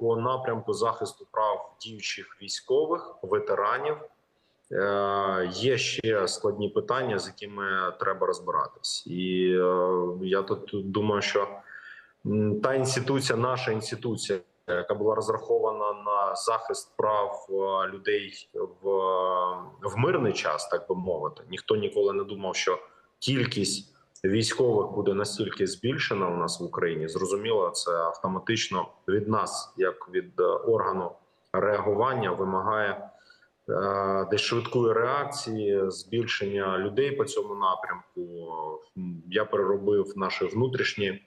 по напрямку захисту прав діючих військових, ветеранів. Е, Є ще складні питання, з якими треба розбиратись, і е, я тут думаю, що та інституція, наша інституція, яка була розрахована на захист прав е, людей в, в мирний час, так би мовити, ніхто ніколи не думав, що кількість військових буде настільки збільшена у нас в Україні. Зрозуміло, це автоматично від нас, як від е, органу реагування, вимагає е, десь швидкої реакції, збільшення людей по цьому напрямку. Я переробив наші внутрішні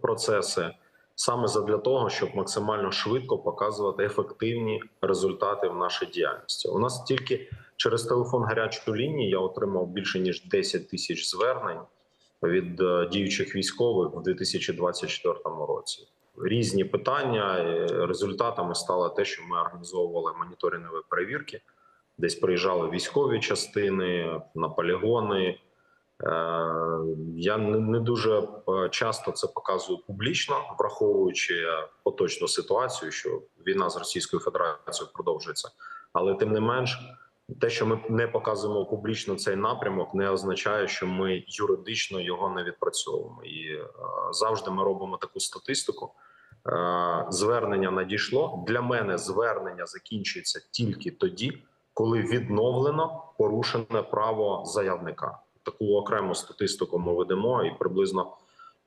процеси саме задля того, щоб максимально швидко показувати ефективні результати в нашій діяльності. У нас тільки через телефон гарячої лінії я отримав більше ніж 10 тисяч звернень від е, діючих військових в 2024 році. Різні питання результатами стало те, що ми організовували моніторингові перевірки. Десь приїжджали військові частини на полігони. Е, Я не не дуже е, часто це показую публічно, враховуючи поточну ситуацію, що війна з Російською Федерацією продовжується. Але тим не менш, те, що ми не показуємо публічно цей напрямок, не означає, що ми юридично його не відпрацьовуємо. І е, завжди ми робимо таку статистику. Е, Звернення надійшло для мене. Звернення закінчується тільки тоді, коли відновлено порушене право заявника. Таку окрему статистику ми ведемо, і приблизно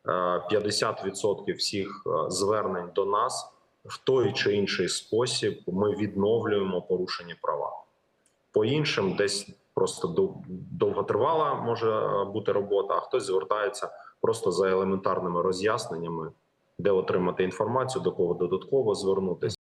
е, 50% всіх е, звернень до нас в той чи інший спосіб ми відновлюємо порушені права. По іншим, десь просто дов- довготривала може е, бути робота, а хтось звертається просто за елементарними роз'ясненнями, де отримати інформацію, до кого додатково звернутися.